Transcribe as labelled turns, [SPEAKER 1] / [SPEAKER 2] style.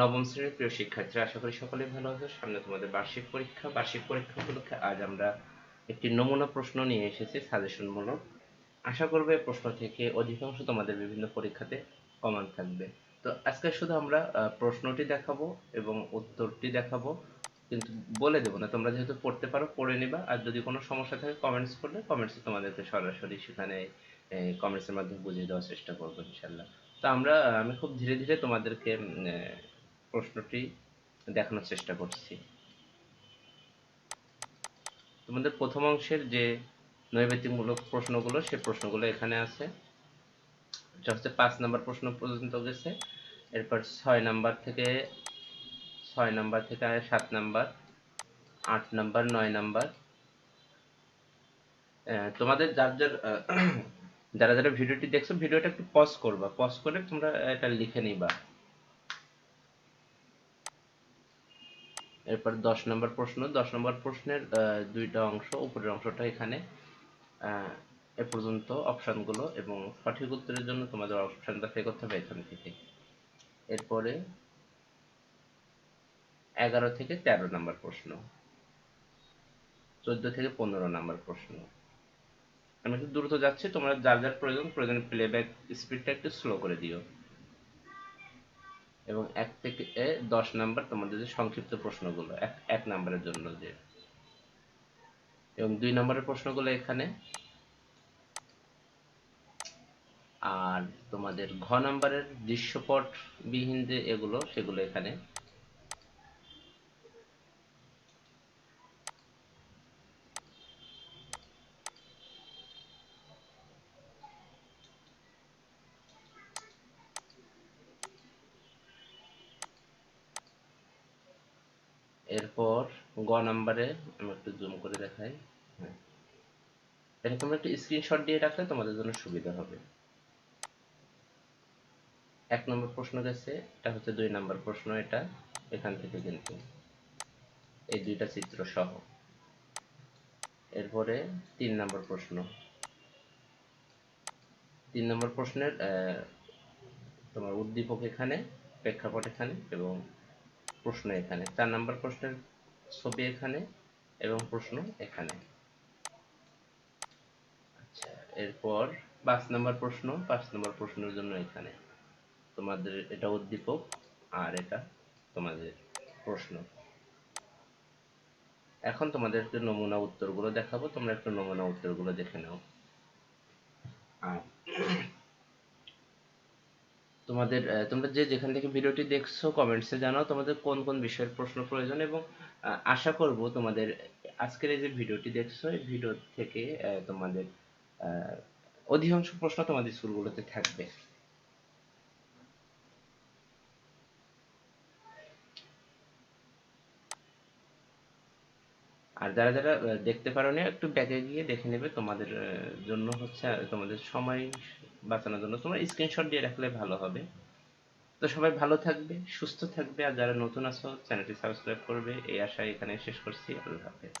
[SPEAKER 1] নবম শ্রেণির প্রিয় শিক্ষার্থীরা, আশা করি সকলেই ভালো আছো। সামনে তোমাদের বার্ষিক পরীক্ষা। বার্ষিক পরীক্ষা উপলক্ষে আজ আমরা একটি নমুনা প্রশ্ন নিয়ে এসেছি সাজেশনমূলক আশা করব প্রশ্ন থেকে অধিকাংশ তোমাদের বিভিন্ন পরীক্ষাতে কমন থাকবে। তো আজকে শুধু আমরা প্রশ্নটি দেখাবো এবং উত্তরটি দেখাবো, কিন্তু বলে দেবো না। তোমরা যেহেতু পড়তে পারো, পড়ে নিবা। আর যদি কোনো সমস্যা থাকে কমেন্টস করলে কমেন্টসে তোমাদেরকে সরাসরি সেখানে কমেন্টসের মাধ্যমে বুঝিয়ে দেওয়ার চেষ্টা করব ইনশাল্লাহ তো আমরা আমি খুব ধীরে ধীরে তোমাদেরকে প্রশ্নটি দেখানোর চেষ্টা করছি। তোমাদের প্রথম অংশের যে নৈবেতিকমূলক প্রশ্নগুলো সেই প্রশ্নগুলো এখানে আছে। এটা হচ্ছে পাঁচ নাম্বার প্রশ্ন পর্যন্ত গেছে। এরপর ছয় নাম্বার থেকে, ছয় নাম্বার থেকে সাত নাম্বার, আট নাম্বার, নয় নাম্বার। তোমাদের যার যার যারা যারা ভিডিওটি দেখছ, ভিডিওটা একটু পজ করবা। পজ করে তোমরা এটা লিখে নিবা। এরপর দশ নম্বর প্রশ্ন, দশ নম্বর প্রশ্নের দুইটা অংশ, উপরের অংশটা এখানে এ পর্যন্ত অপশনগুলো এবং সঠিক উত্তরের জন্য তোমাদের অপশন বাছাই করতে হবে এখান থেকে। এরপরে এগারো থেকে তেরো নম্বর প্রশ্ন, চোদ্দ থেকে পনেরো নম্বর প্রশ্ন। আমি একটু দ্রুত যাচ্ছি, তোমরা যার যার প্রয়োজন, প্রয়োজনে প্লেব্যাক স্পিডটা একটু স্লো করে দিও। এবং এক থেকে দশ নাম্বার তোমাদের যে সংক্ষিপ্ত প্রশ্নগুলো, এক এক নাম্বারের জন্য যে। এবং দুই নম্বরের প্রশ্নগুলো এখানে। আর তোমাদের ঘ নাম্বারের দৃশ্যপট বিহীন যে এগুলো, সেগুলো এখানে এরপর গ নাম্বারে আমি একটু জুম করে দেখাই। হ্যাঁ। তোমরা একটু স্ক্রিনশট দিয়ে রাখলে তোমাদের জন্য সুবিধা হবে। এক নম্বর প্রশ্ন গেছে এটা হচ্ছে দুই নম্বর প্রশ্ন এটা এখান থেকে কিন্তু। এই দুইটা চিত্র সহ। এরপরে তিন নম্বর প্রশ্ন। তিন নম্বর প্রশ্নের আহ, তোমার উদ্দীপক এখানে প্রেক্ষাপট এখানে এবং প্রশ্ন এখানে। চার নম্বর প্রশ্নের ছবি এখানে এবং প্রশ্ন এখানে। আচ্ছা এরপর পাঁচ নম্বর প্রশ্ন। পাঁচ নম্বর প্রশ্নের জন্য এখানে তোমাদের এটা উদ্দীপক আর এটা তোমাদের প্রশ্ন। এখন তোমাদেরকে নমুনা উত্তরগুলো দেখাবো। তোমরা একটু নমুনা উত্তরগুলো দেখে নাও। আর তোমাদের তোমরা যে যেখান থেকে ভিডিওটি দেখছ কমেন্টসে জানাও তোমাদের কোন কোন বিষয়ের প্রশ্ন প্রয়োজন এবং আশা করব তোমাদের আজকের এই যে ভিডিওটি দেখছ, এই ভিডিও থেকে তোমাদের অধিকাংশ প্রশ্ন তোমাদের স্কুলগুলোতে থাকবে। আর যারা যারা দেখতে পারোনি, একটু ব্যাকে গিয়ে দেখে নেবে তোমাদের জন্য হচ্ছে তোমাদের সময় বাঁচানোর জন্য। তোমরা স্ক্রিনশট দিয়ে রাখলে ভালো হবে। তো সবাই ভালো থাকবে, সুস্থ থাকবে, আর যারা নতুন আছো চ্যানেলটি সাবস্ক্রাইব করবে। এই আশায় এখানে শেষ করছি। আল্লাহ হাফেজ।